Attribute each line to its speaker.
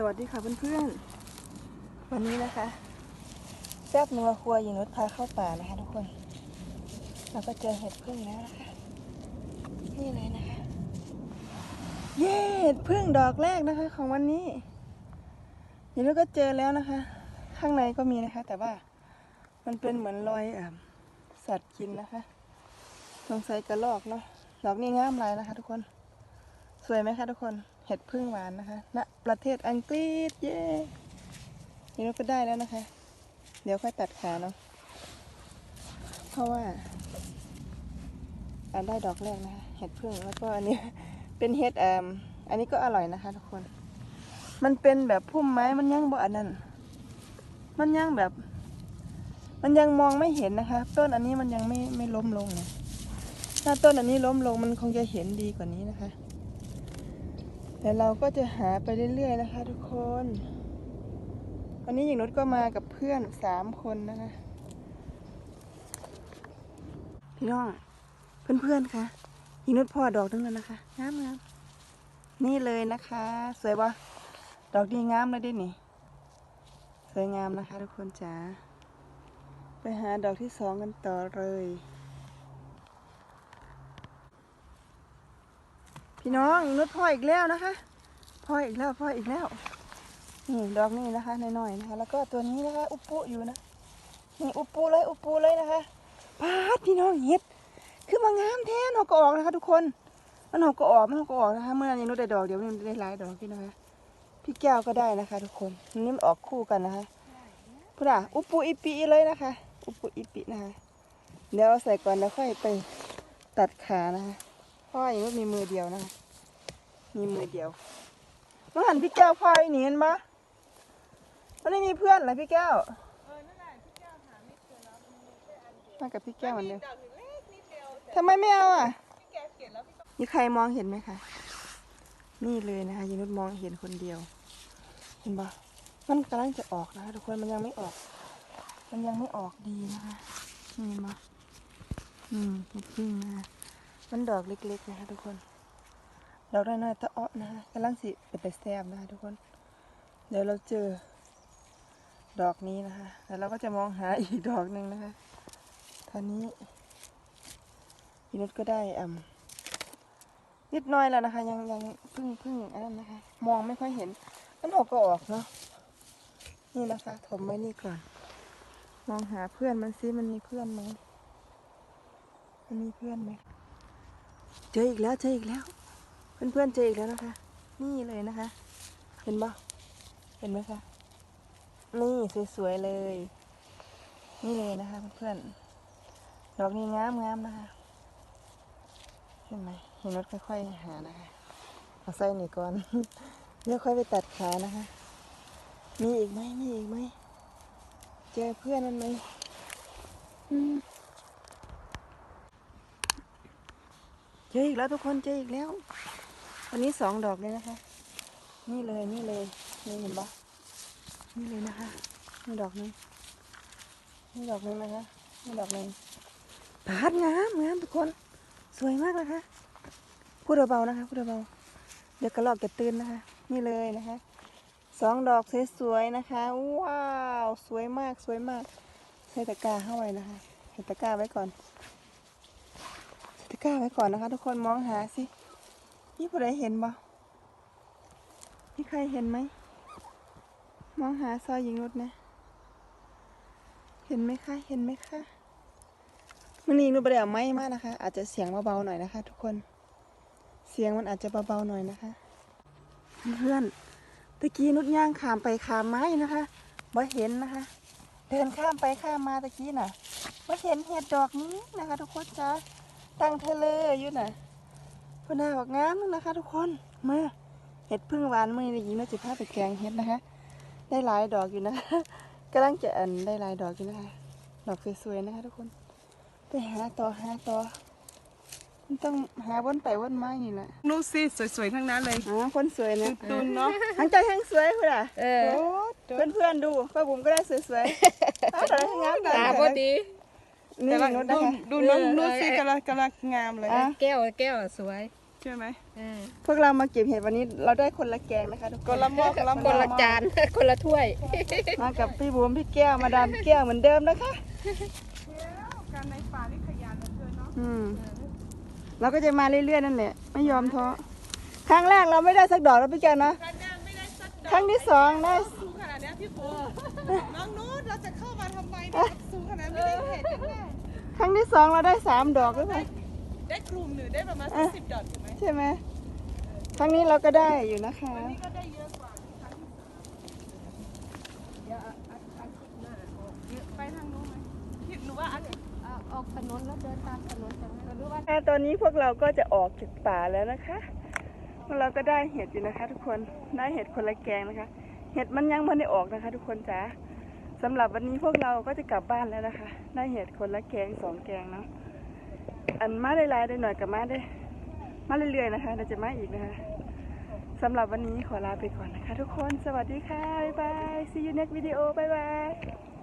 Speaker 1: สวัสดีค่ะเพื่อนๆ วันนี้นะคะแซ่บนัวครัวยิงนุชพาเข้าป่านะคะทุกคน เราก็เจอเห็ดพึ่งแล้วนะคะ นี่เลยนะคะ เย้เห็ดพึ่งดอกแรกนะคะ ของวันนี้ยิงนุชก็เจอแล้วนะคะ ข้างในก็มีนะคะ แต่ว่ามันเป็นเหมือนรอยอะสัตว์กินนะคะสงสัยกระรอกเนาะดอกนี้งามลายนะคะ ทุกคน สวยไหมคะทุกคน เห็ดพึ่งหวานนะคะณประเทศอังกฤษเย้นี่เราก็ได้แล้วนะคะ เดี๋ยวค่อยตัดขาเนาะเพราะว่าอันได้ดอกแรกนะคะเห็ดพึ่งแล้วก็อันนี้เป็นเห็ดแอมอันนี้ก็อร่อยนะคะทุกคน มันเป็นแบบพุ่มไม้มันยังบ่อันนั้นมันยังแบบ มันยังมองไม่เห็นนะคะ ต้นอันนี้มันยังไม่ไม่ล้มลงนะถ้าต้นอันนี้ล้มลงมันคงจะเห็นดีกว่านี้นะคะ แต่เราก็จะหาไปเรื่อยๆนะคะ ทุกคน วันนี้หญิงนุชก็มากับเพื่อนสามคนนะคะพี่น้องเพื่อนๆคะหญิงนุชพ่อดอกนึงแล้วนะคะงามงามๆนี่เลยนะคะ สวยปะดอกดีงามเลยดินี่สวยงามนะคะ ทุกคนจ๋าไปหาดอกที่สองกันต่อเลย พี่น้องนุชพ่ออีกแล้วนะคะพ่ออีกแล้วพ่ออีกแล้ว นี่ดอกนี้นะคะน้อยๆนะคะ แล้วก็ตัวนี้นะคะ อุปปุอยู่นะนี่อุปปุเลยอุปปุเลยนะคะพาดพี่น้องเห็ดคือมางามแท้นอกก็ออกนะคะ ทุกคนมันออกก็ออกมันออกก็ออกนะคะ เมื่อนี้นุชได้ดอกเดี๋ยวมันได้หลายดอกพี่นะคะพี่แก้วก็ได้นะคะ ทุกคนนนี้มันออกคู่กันนะคะพุทธะอุปปุอีปีเลยนะคะ อุปปุอีปีนะคะเดี๋ยวเอาใส่ก่อนแล้วค่อยไปตัดขานะคะเพราะว่าอย่างนี้มีมือเดียวนะคะ มีมือเดียวเมื่อหันพี่แก้วพ่อไอ้หนีเห็นปะมันไม่มีเพื่อนเหรอพี่แก้วมากับพี่แก้วเหมือนเดิมทำไมไม่เอาอะ มีใครมองเห็นไหมคะ นี่เลยนะคะยนุชมองเห็นคนเดียว เห็นปะมันกำลังจะออกนะคะทุกคนมันยังไม่ออก มันยังไม่ออกดีนะคะนี่เห็นปะอืมเห็ดพึ่งนะคะมันดอกเล็กๆนะคะทุกคน ดอกน้อยๆตะเอ้อนะคะกำลังสิเป็นแต่แซมนะคะทุกคน เดี๋ยวเราเจอ ดอกนี้นะคะ แล้วเราก็จะมองหาอีกดอกหนึ่งนะคะตอนนี้พีนุชก็ได้อ่ำนิดหน้อยแล้วนะคะ ยังยังเพึ่งเพึ่งอันนั้นนะคะ มองไม่ค่อยเห็นมันออกก็ออกเนาะนี่นะคะถมไว้นี่ก่อน มองหาเพื่อนมันซิมันมีเพื่อนไหมมันมีเพื่อนไหมเจออีกแล้วเจออีกแล้ว เพื่อนๆเจออีกแล้วนะคะ นี่เลยนะคะ เห็นปะเห็นไหมคะ นี่สวยๆเลย นี่เลยนะคะเพื่อนๆ ดอกนี้งามงามๆนะคะ เห็นไหมเห็นรถค่อยๆหานะคะ เอาใส่นี่ก่อนเดี๋ยวค่อยไปตัดขานะคะ มีอีกไหมมีอีกไหม เจอเพื่อนมันไหมอืมเจออีกแล้วทุกคนเจออีกแล้ว วันนี้สองดอกเลยนะคะ นี่เลยนี่เลยนี่เห็นปะนี่เลยนะคะนี่ดอกหนึงนี่ดอกหนึงนะคะนี่ดอกหนึงปาดงามงามทุกคน สวยมากนะคะพูดเบาๆนะคะพูดเบาๆเดี๋ยวกระลอกจะตื่นนะคะ นี่เลยนะคะสองดอกสวยๆนะคะ ว้าวสวยมากสวยมากใส่ตะกร้าเข้าไว้นะคะใส่ตะกร้าไว้ก่อนใสตะกร้าไว้ก่อนนะคะ ทุกคนมองหาสิ พี่ผู้ใดเห็นบ่พี่ใครเห็นไหม มองหาซอยหญิงนุชนะ เห็นไหมคะ เห็นไหมคะมันนี้นุชไปเอาไม้มากนะคะ อาจจะเสียงเบาๆหน่อยนะคะ ทุกคน เสียงมันอาจจะเบาๆหน่อยนะคะ เพื่อนตะกี้นุชย่างขามไปขามไม้นะคะบ่เห็นนะคะ เดินข้ามไปข้ามมาตะกี้น่ะบ่เห็นเห็ดดอกนี้นะคะ ทุกคนจ้าตั้งเทเลอยู่น่ะ พนาบอกงามนึงนะคะ ทุกคนมาเห็ดพึ่งหวานมือนี้ยิงน่าจะพาไปแกงเห็ดนะคะ ได้หลายดอกอยู่นะคะกำลังจะอันได้หลายดอกอยู่นะคะ ดอกสวยๆนะคะ ทุกคน ไปหาต่อหาต่อมันต้องหาวนไปวนมานี่แหละ
Speaker 2: ลูกสิสวยๆทั้งนั้นเลย
Speaker 1: หาคนสวยนะ
Speaker 2: ตุนเนาะ
Speaker 1: ทั้งใจทั้งสวยเพื่อน
Speaker 2: เออ
Speaker 1: เพื่อนเพื่อนๆดูป้าบุ๋มก็ได้สวยๆเอาแต่ละงามแต่
Speaker 3: ตา
Speaker 1: ละ
Speaker 3: พอดี
Speaker 1: นี่
Speaker 2: กำลัง
Speaker 1: นุช
Speaker 2: ดู
Speaker 1: นะคะ
Speaker 2: ดูน้องลูกสิกำลังกำลังงามเลย
Speaker 1: อะ
Speaker 2: นะ
Speaker 3: แก้วแก้วสวย
Speaker 2: ใช่ไหม
Speaker 1: พวกเรามาเก็บเห็ดวันนี้เราได้คนละแกงนะคะทุกคน
Speaker 2: คนละหม้อคนละหม้อ
Speaker 3: คนละจานคนละถ้วย
Speaker 1: มากับพี่บุ๋มพี่แก้วมาดามแก้วเหมือนเดิมนะคะ
Speaker 2: การในป่านี่ขยันเหลือเกินเนาะ
Speaker 1: อืมเราก็จะมาเรื่อยๆนั่นแหละไม่ยอมท้อครั้งแรกเราไม่ได้สักดอกแล้วพี่แก้วเนาะ
Speaker 2: การงานไม่ได้สักดอก
Speaker 1: ครั้งที่สองได้
Speaker 2: สูงขนาดเนี้ยพี่ปูน้องนู้นเราจะเข้ามาทำไมเนี่ยสูงขนาดนี้ไม่ได้เห็นแน่
Speaker 1: ครั้งที่สองเราได้สามดอกหรือเปล่า
Speaker 2: ได้กลุ่มหนึ่งได้ประมาณสักสิบดอกถูกไหม
Speaker 1: ใช่ไหมครั้งนี้เราก็ได้อยู่นะคะ
Speaker 2: นี่ก็ได้เยอะกว่าครั้งที่สามเดี๋ยวอาทิตย์หน้าออกเยอะไปทางนู้นไหมคิดหนูว่าอาทิตย์
Speaker 3: ออกถนนแล้วเดินตามถนนจะไม่รู้ว่า
Speaker 1: ค่ะตอนนี้พวกเราก็จะออกจากป่าแล้วนะคะพวกเราก็ได้เห็ดอยู่นะคะ ทุกคนได้เห็ดคนละแกงนะคะ เห็ดมันยังไม่ได้ออกนะคะ ทุกคนจ๋าสำหรับวันนี้พวกเราก็จะกลับบ้านแล้วนะคะ ได้เห็ดคนละแกงสองแกงเนาะอันมาได้หลายได้หน่อยกับมาได้ มาเรื่อยๆนะคะเราจะมาอีกนะคะสำหรับวันนี้ขอลาไปก่อนนะคะทุกคน สวัสดีค่ะ บ๊ายบาย see you next video บ๊ายบาย